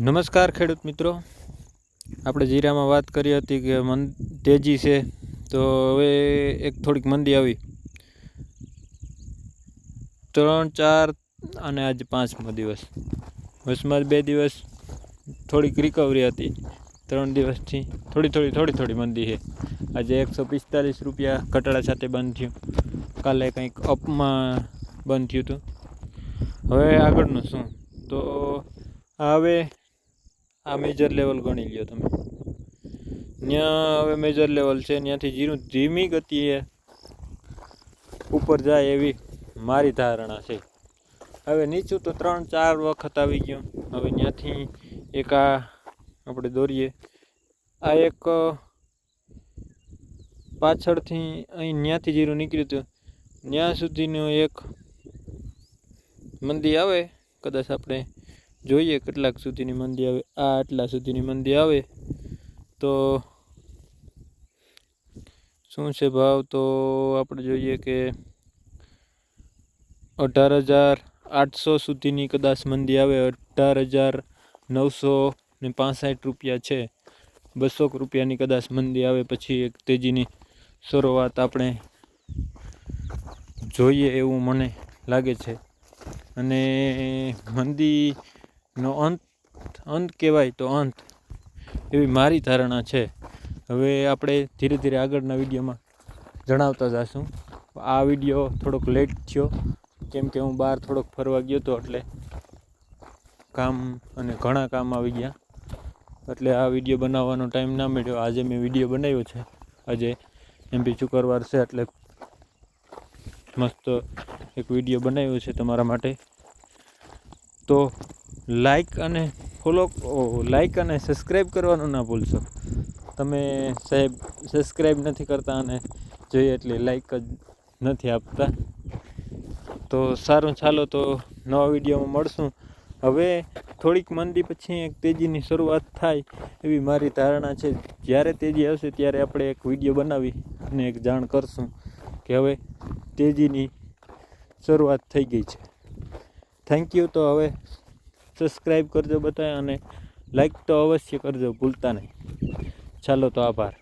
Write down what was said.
નમસ્કાર ખેડૂત મિત્રો. આપણે જીરામાં વાત કરી હતી કે મન, તેજી છે. તો હવે એક થોડીક મંદી આવી. ત્રણ, ચાર અને આજ પાંચમો દિવસ. વચમાં બે દિવસ થોડીક રિકવરી હતી. ત્રણ દિવસથી થોડી થોડી થોડી થોડી મંદી છે. આજે એકસો પિસ્તાલીસ રૂપિયા ઘટાડા સાથે બંધ થયું. કાલે કંઈક અપમાં બંધ થયું હતું. હવે આગળનું શું? તો હવે આ મેજર લેવલ ગણી લ્યો તમે. ત્યાં હવે મેજર લેવલ છે ત્યાંથી જીરું ધીમી ગતિએ ઉપર જાય એવી મારી ધારણા છે. હવે નીચું તો ત્રણ ચાર વખત આવી ગયું. હવે ત્યાંથી એક આ આપણે દોરીએ. આ એક પાછળથી અહીં ત્યાંથી જીરું નીકળ્યું હતું ત્યાં સુધીનું એક મંદી આવે, કદાચ આપણે જોઈએ કેટલાક સુધીની મંદી આવે. આ આટલા સુધીની મંદી આવે તો શું છે ભાવ? તો આપણે જોઈએ કે અઢાર હજાર આઠસો સુધીની કદાચ મંદી આવે. અઢાર હજાર નવસો ને પાસઠ રૂપિયા છે. બસો રૂપિયાની કદાચ મંદી આવે. પછી એક તેજીની શરૂઆત આપણે જોઈએ એવું મને લાગે છે. અને મંદીનો અંત અંત કહેવાય તો અંત. એવી મારી ધારણા છે. હવે આપણે ધીરે ધીરે આગળના વિડીયોમાં જણાવતા જશું. આ વીડિયો થોડોક લેટ થયો. કેમ કે હું બહાર થોડોક ફરવા ગયો હતો એટલે કામ અને ઘણા કામ આવી ગયા. એટલે આ વીડિયો બનાવવાનો ટાઈમ ના મળ્યો. આજે મેં વીડિયો બનાવ્યો છે. આજે એમપી શુક્રવાર છે એટલે મસ્ત એક વીડિયો બનાવ્યો છે તમારા માટે. તો લાઈક અને ફોલો લાઈક અને સબસ્ક્રાઈબ કરવાનું ના ભૂલશો. તમે સાહેબ સબસ્ક્રાઈબ નથી કરતા અને જોઈએ એટલી લાઈક જ નથી આપતા. તો સારું, ચાલો તો નવા વિડીયોમાં મળશું. હવે થોડીક મંદી પછી એક તેજીની શરૂઆત થાય એવી મારી ધારણા છે. જ્યારે તેજી આવશે ત્યારે આપણે એક વીડિયો બનાવી અને એક જાણ કરશું કે હવે તેજીની શરૂઆત થઈ ગઈ છે. થેન્ક યુ તો હવે સબસ્ક્રાઈબ કરજો બધા અને લાઈક તો અવશ્ય કરજો ભૂલતા નહીં. ચાલો તો આભાર.